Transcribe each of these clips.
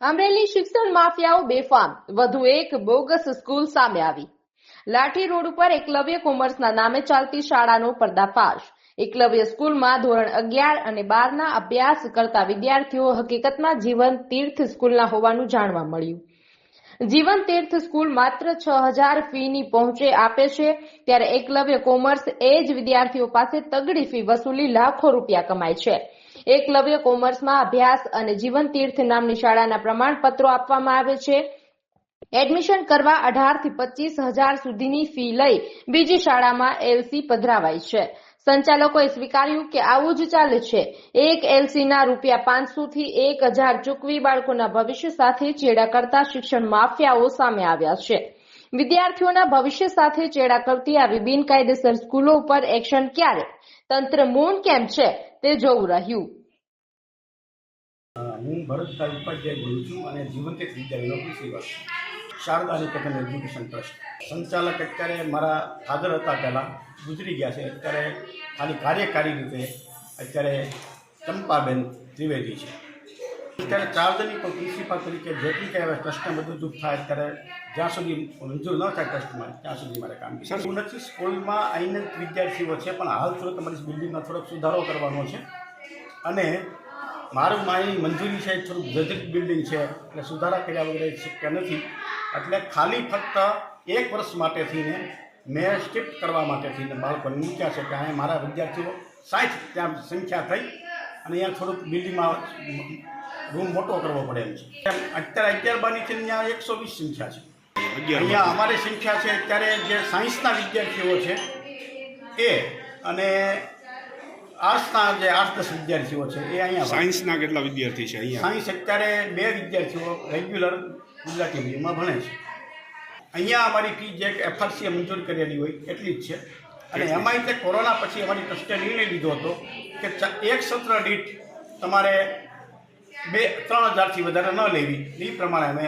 અમરેલી શિક્ષણ માફિયાઓ બેફામ. વધુ એક બોગસ સ્કૂલ સામે આવી. લાઠી રોડ ઉપર એકલવ્ય કોમર્સના નામે ચાલતી શાળાનો પર્દાફાશ. એકલવ્ય સ્કૂલમાં ધોરણ અગિયાર અને બારના અભ્યાસ કરતા વિદ્યાર્થીઓ હકીકતમાં જીવન તીર્થ સ્કૂલના હોવાનું જાણવા મળ્યું. જીવન તીર્થ સ્કૂલ માત્ર છ હજાર ફીની પહોંચે આપે છે. ત્યારે એકલવ્ય કોમર્સ એ જ વિદ્યાર્થીઓ પાસે તગડી ફી વસૂલી લાખો રૂપિયા કમાય છે. એકલવ્ય કોમર્સમાં અભ્યાસ અને જીવન તીર્થ નામની શાળાના પ્રમાણપત્રો આપવામાં આવે છે. એડમિશન કરવા અઢારથી પચીસ હજાર સુધીની ફી લઈ બીજી શાળામાં એલસી પધરાવાય છે. સંચાલકોએ સ્વીકાર્યું કે આવું જ ચાલે છે. એક એલસીના રૂપિયા પાંચસો થી એક હજાર ચૂકવી બાળકોના ભવિષ્ય સાથે ચેડા કરતા શિક્ષણ માફિયાઓ સામે આવ્યા છે. વિદ્યાર્થીઓના ભવિષ્ય સાથે ચેડા કરતી આવી બિનકાયદેસર સ્કૂલો ઉપર એક્શન ક્યારે? તંત્ર મૌન કેમ છે? તે જોવું રહ્યું. હું ભરતભાઈ ઉપાધ્યાય બોલું છું અને જીવંત વિદ્યાલયનો principal Sharada Niketan education trust. સંચાલક અત્યારે મારા ફાધર હતા પહેલાં, ગુજરી ગયા છે. અત્યારે ખાલી કાર્યકારી રીતે અત્યારે ચંપાબેન ત્રિવેદી છે. અત્યારે ચારદની પણ પ્રિન્સિપાલ તરીકે જેટલી કંઈ હવે ટ્રસ્ટને બધું દુઃખ થાય અત્યારે જ્યાં સુધી મંજૂર ન થાય ટ્રસ્ટમાં, ત્યાં સુધી મારે કામ સર હું નથી સ્કૂલમાં આવીને વિદ્યાર્થીઓ છે, પણ હાલ થોડોક તમારી બિલ્ડિંગમાં થોડોક સુધારો કરવાનો છે. અને મારું મારી મંજૂરી છે થોડુંક જજરિત બિલ્ડિંગ છે એટલે સુધારા કર્યા વગર શક્ય નથી. એટલે ખાલી ફક્ત એક વર્ષ માટે થઈને મેં શિફ્ટ કરવા માટે થઈને બાળકોને મૂક્યા છે કે અહીંયા મારા વિદ્યાર્થીઓ સાઠ ત્યાં સંખ્યા થઈ અને અહીંયા થોડુંક બિલ્ડિંગમાં રૂમ મોટો કરવો પડે એમ છે. અત્યારે અગિયાર બારની છે ત્યાં એકસો વીસ સંખ્યા છે. અહીંયા અમારી સંખ્યા છે અત્યારે જે સાયન્સના વિદ્યાર્થીઓ છે એ અને આર્ટ્સના જે આઠ દસ વિદ્યાર્થીઓ છે એ અહીંયા સાયન્સના કેટલા વિદ્યાર્થી છે અહીંયા? સાયન્સ અત્યારે બે વિદ્યાર્થીઓ રેગ્યુલર ગુજરાતી મીડિયમમાં ભણે છે. અહીંયા અમારી ફી જે એફઆરસીએ મંજૂર કરેલી હોય એટલી જ છે. અને એમાંય તે કોરોના પછી અમારી ટ્રસ્ટે નિર્ણય લીધો હતો કે એક સત્ર દીઠ તમારે બે ત્રણ હજારથી વધારે ન લેવી. એ પ્રમાણે અમે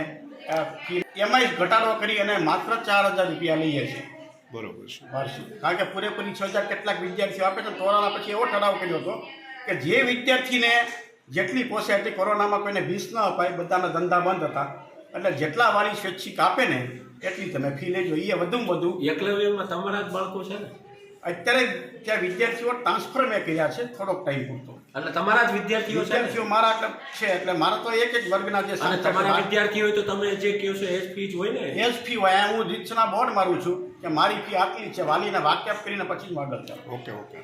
ફી એમાંય ઘટાડો કરી અને માત્ર ચાર હજાર રૂપિયા લઈએ છીએ. બરોબર છે. વાર્ષિક. કારણ કે પૂરેપૂરી છ હજાર કેટલાક વિદ્યાર્થીઓ આપે છે કોરોના પછી એવો ઠરાવ કર્યો હતો કે જે વિદ્યાર્થીને જેટલી પોસે એટલી કોરોનામાં કોઈને વીસ ન અપાય બધાના ધંધા બંધ હતા. એટલે જેટલા વાળી સ્વૈચ્છિક આપે ને એટલી તમે ફી લેજો. એ વધુમાં વધુ એકલવ્યમાં તમારા જ બાળકો છે ને? અત્યારે ત્યાં વિદ્યાર્થીઓ ટ્રાન્સફર મેં કર્યા છે થોડોક ટાઈમ પૂરતો. એટલે તમારા જ વિદ્યાર્થીઓ છે ને? વિદ્યાર્થીઓ મારા એટલે છે એટલે મારા તો એક એક વર્ગના જે અને તમારા વિદ્યાર્થી હોય તો તમે જે કહો છો એ ફી જ હોય ને? એ ફી હોય હું રીતના બોર્ડ મારું છું કે મારી ફી આટલી છે વાલીને વાકેફ કરીને પછી જ આગળ ચાલું ઓકે ઓકે.